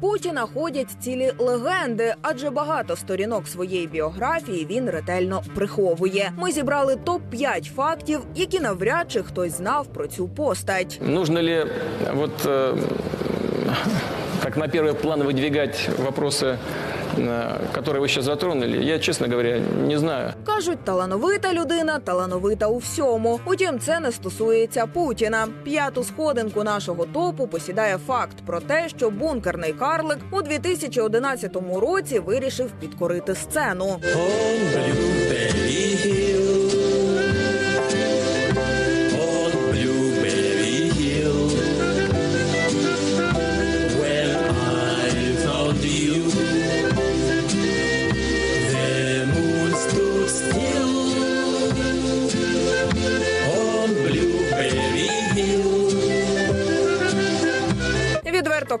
Путіна ходять цілі легенди, адже багато сторінок своєї біографії він ретельно приховує. Ми зібрали топ 5 фактів, які навряд чи хтось знав про цю постать. Нужно ли вот э, как на первый план выдвигать вопросы, э, которые вы сейчас затронули, я, честно говоря, не знаю. Кажуть, талановита людина, талановита у всьому. Утім, це не стосується Путіна. П'яту сходинку нашого топу посідає факт про те, що бункерний карлик у 2011 році вирішив підкорити сцену.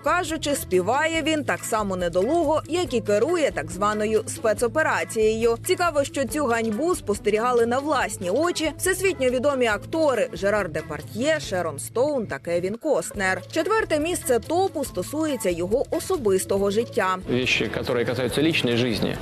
Кажучи, співає він так само недолуго, як і керує так званою спецоперацією. Цікаво, що цю ганьбу спостерігали на власні очі всесвітньо відомі актори Жерар Департьє, Шерон Стоун та Кевін Костнер. Четверте місце топу стосується його особистого життя. Вещи, касаются личной жизни,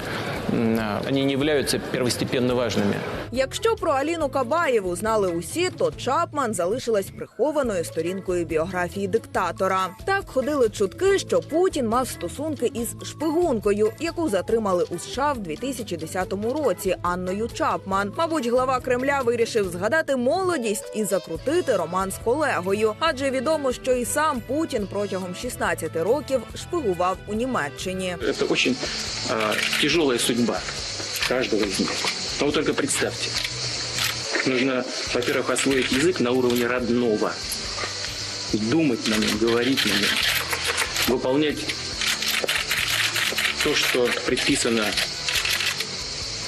м, а, не являются первостепенно важными. Якщо про Аліну Кабаєву знали усі, то Чапман залишилась прихованою сторінкою біографії диктатора. Так ходили чутки, що Путін мав стосунки із шпигункою, яку затримали у США в 2010 році Анною Чапман. Мабуть, глава Кремля вирішив згадати молодість і закрутити роман з колегою, адже відомо, що і сам Путін протягом 16 років шпигував у Німеччині. Это очень э, тяжелая судьба каждого из них. Но вы только представьте. Нужно, во-первых, освоить язык на уровне родного. Думать на нем, говорить на нем. Выполнять то, что предписано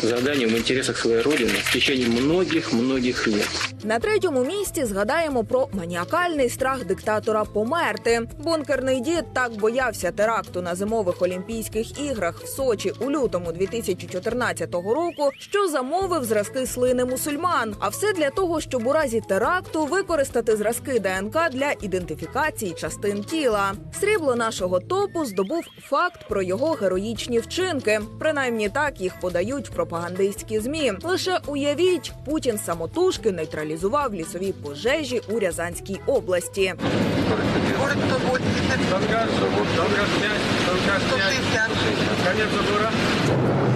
заданием в интересах своей Родины в течение многих-многих лет. На третьому місці згадаємо про маніакальний страх диктатора померти. Бункерний дід так боявся теракту на зимових Олімпійських іграх в Сочі у лютому 2014 року, що замовив зразки слини мусульман. А все для того, щоб у разі теракту використати зразки ДНК для ідентифікації частин тіла. Срібло нашого топу здобув факт про його героїчні вчинки. Принаймні так їх подають пропагандистські змі. Лише уявіть, Путін самотужки нейтралізував лісові пожежі у Рязанській області. 180, 160.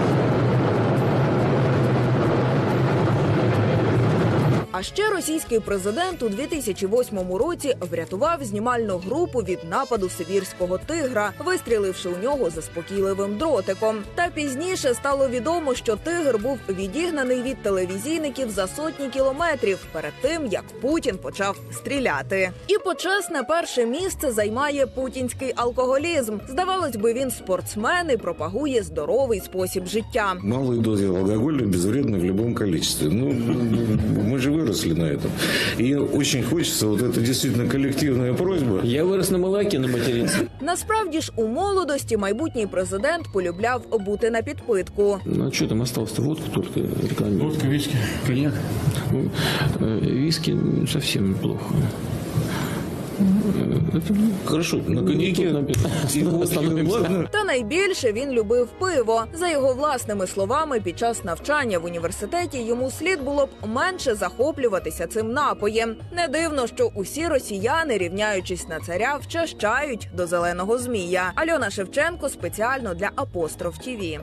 А ще російський президент у 2008 році врятував знімальну групу від нападу сибірського тигра, вистріливши у нього заспокійливим дротиком. Та пізніше стало відомо, що тигр був відігнаний від телевізійників за сотні кілометрів перед тим, як Путін почав стріляти. І почесне перше місце займає путінський алкоголізм. Здавалось би, він спортсмен і пропагує здоровий спосіб життя. Малые дозы алкоголя безвредны в любом количестве. Ну, мы же выросли на этом. И очень хочется, вот это действительно коллективная просьба, Я вырос на молоке на материнстве. Насправді ж у молодості майбутній президент полюбляв бути на підпитку. Ну, а что там осталось-то? Водку только рекламируют. Водка, виски, коньяк. Ну, э, виски совсем плохо. Ну, Хорошо, на коньяке тут написано. и водке, Остановимся. ладно. Та найбільше він любив пиво. За його власними словами, під час навчання в університеті йому слід було б менше захоплюватися цим напоєм. Не дивно, що усі росіяни, рівняючись на царя, вчащають до зеленого змія. Альона Шевченко спеціально для апостроф ТІВІ.